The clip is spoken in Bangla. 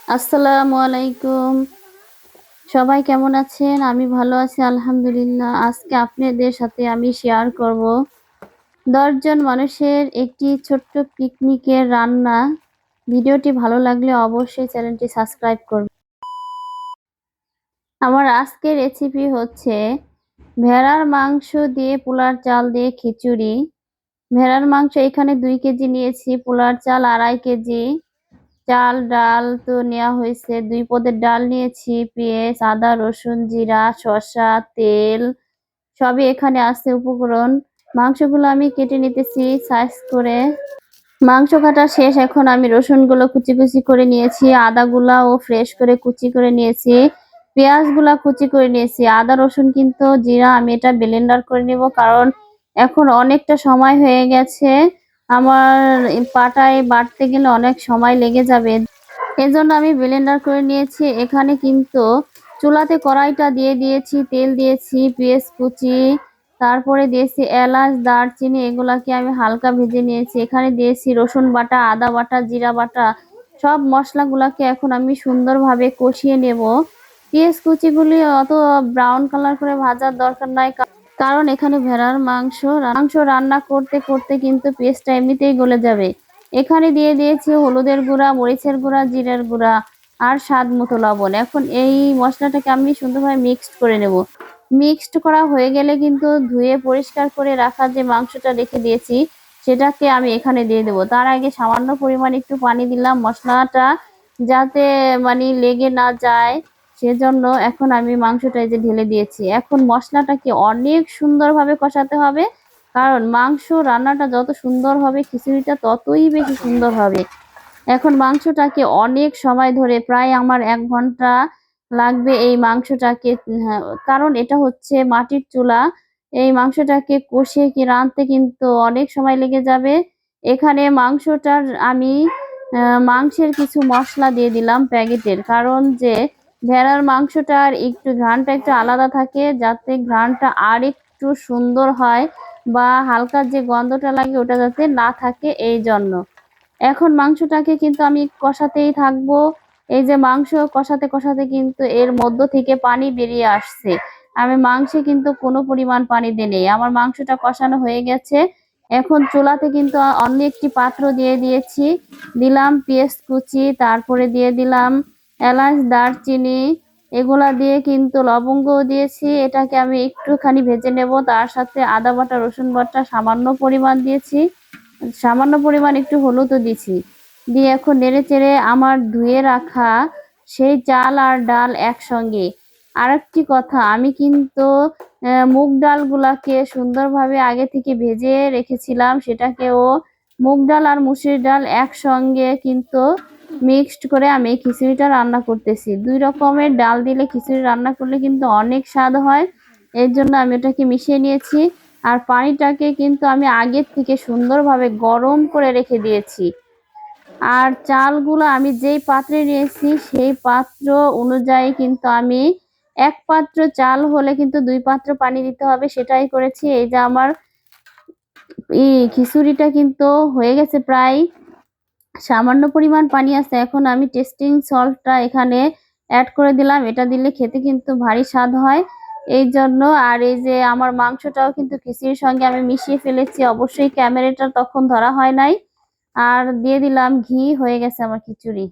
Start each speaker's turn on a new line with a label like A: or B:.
A: আসসালামু আলাইকুম। সবাই কেমন আছেন? আমি ভালো আছি, আলহামদুলিল্লাহ। আজকে আপনাদের সাথে আমি শেয়ার করব। দশজন মানুষের একটি ছোট্ট পিকনিকের রান্না। ভিডিওটি ভালো লাগলে অবশ্যই চ্যানেলটি সাবস্ক্রাইব করবেন। আমার আজকের রেসিপি হচ্ছে ভেড়ার মাংস দিয়ে পোলার চাল দিয়ে খিচুড়ি। ভেড়ার মাংস এখানে দুই কেজি নিয়েছি, পোলার চাল আড়াই কেজি। চাল, ডাল তো নেওয়া হয়েছে। দুই পদের ডাল নিয়েছি, পেঁয়াজ, আদা, রসুন, জিরা, শসা, তেল, সবই এখানে আছে উপকরণ। মাংসগুলো আমি কেটে নিতেছি সাইজ করে। মাংস কাটা শেষ, এখন আমি রসুনগুলো কুচি কুচি করে নিয়েছি, আদাগুলা ও ফ্রেশ করে কুচি করে নিয়েছি, পেঁয়াজগুলা কুচি করে নিয়েছি। আদা, রসুন কিন্তু জিরা, আমি এটা ব্লেন্ডার করে নিব, কারণ এখন অনেকটা সময় হয়ে গেছে। আমার পাটায় বাটতে গেলে অনেক সময় লেগে যাবে। এজন্য আমি ব্লেন্ডার করে নিয়েছি। এখানে কিন্তু চুলাতে কড়াইটা দিয়ে দিয়েছি, তেল দিয়েছি, পেঁয়াজ কুচি, তারপরে দিয়েছি এলাচ, দারচিনি, এগুলাকে আমি হালকা ভেজে নিয়েছি। এখানে দিয়েছি রসুন বাটা, আদা বাটা, জিরা বাটা, সব মশলাগুলাকে এখন আমি সুন্দরভাবে কষিয়ে নেব। পেঁয়াজ কুচিগুলি অত ব্রাউন কালার করে ভাজার দরকার নাই কারণ এখানে ভেড়ার মাংস মাংস রান্না করতে করতে কিন্তু পেস্টটা এমনিতেই গলে যাবে। এখানে দিয়ে দিয়েছি হলুদের গুঁড়া, মরিচের গুঁড়া, জিরের গুঁড়া আর স্বাদ মতো লবণ। এখন এই মশলাটাকে আমি সুন্দরভাবে মিক্সড করে নেব। মিক্সড করা হয়ে গেলে কিন্তু ধুয়ে পরিষ্কার করে রাখা যে মাংসটা রেখে দিয়েছি, সেটাকে আমি এখানে দিয়ে দেবো। তার আগে সামান্য পরিমাণ একটু পানি দিলাম। মশলাটা যাতে মানে লেগে না যায়। সেজন্য এখন আমি মাংসটা এই যে ঢেলে দিয়েছি। এখন মশলাটাকে অনেক সুন্দরভাবে কষাতে হবে কারণ মাংস রান্নাটা যত সুন্দর হবে খিচুড়িটা ততই বেশি সুন্দর হবে। এখন মাংসটাকে অনেক সময় ধরে প্রায় আমার এক ঘণ্টা লাগবে এই মাংসটাকে হ্যাঁ, কারণ এটা হচ্ছে মাটির চুলা। এই মাংসটাকে কষে কি রাঁধতে কিন্তু অনেক সময় লেগে যাবে। এখানে মাংসটার আমি মাংসের কিছু মশলা দিয়ে দিলাম প্যাকেটের কারণ যে ভেড়ার মাংসটার একটু ঘ্রাণটা একটু আলাদা থাকে, যাতে ঘ্রাণটা আর একটু সুন্দর হয় বা হালকা যে গন্ধটা লাগে ওটা যাতে না থাকে এই জন্য। এখন মাংসটাকে কিন্তু আমি কষাতেই থাকব। এই যে মাংস কষাতে কষাতে কিন্তু এর মধ্য থেকে পানি বেরিয়ে আসছে। আমি মাংসে কিন্তু কোনো পরিমাণ পানি দিই আমার মাংসটা কষানো হয়ে গেছে। এখন চুলাতে কিন্তু অন্য একটি পাত্র দিয়ে দিয়েছি। দিলাম পেঁয়াজ কুচি, তারপরে দিয়ে দিলাম এলাচ, দারচিনি, এগুলা দিয়ে কিন্তু লবঙ্গও দিয়েছি। এটাকে আমি একটুখানি ভেজে নেব। তার সাথে আদা বাটা, রসুন বাটা সামান্য পরিমাণ দিয়েছি। সামান্য পরিমাণ একটু হলুদও দিয়েছি। দিয়ে এখন নেড়ে চেড়ে আমার ধুয়ে রাখা সেই চাল আর ডাল একসঙ্গে। আরেকটি কথা, আমি কিন্তু মুগ ডালগুলাকে সুন্দরভাবে আগে থেকে ভেজে রেখেছিলাম। সেটাকেও মুগ ডাল আর মুসুরির ডাল একসঙ্গে কিন্তু মিক্সড করে আমি খিচুড়িটা রান্না করতেছি। দুই রকমের ডাল দিলে খিচুড়ি রান্না করলে কিন্তু অনেক স্বাদ হয়। এর জন্য আমি ওটাকে মিশিয়ে নিয়েছি। আর পানিটাকে কিন্তু আমি আগের থেকে সুন্দরভাবে গরম করে রেখে দিয়েছি। আর চালগুলো আমি যেই পাত্রে নিয়েছি, সেই পাত্র অনুযায়ী কিন্তু আমি এক পাত্র চাল হলে কিন্তু দুই পাত্র পানি দিতে হবে, সেটাই করেছি। এই যে আমার খিচুড়িটা কিন্তু হয়ে গেছে প্রায় সামান্য পরিমাণ পানি আছে। এখন আমি টেস্টিং সল্টটা এখানে অ্যাড করে দিলাম। এটা দিলে খেতে কিন্তু ভারী স্বাদ হয়। এই জন্য আর এই যে আমার মাংসটাও কিন্তু খিচির সঙ্গে আমি মিশিয়ে ফেলেছি। অবশ্যই ক্যামেরাটা তখন ধরা হয় নাই। আর দিয়ে দিলাম ঘি, হয়ে গেছে আমার খিচুড়ি।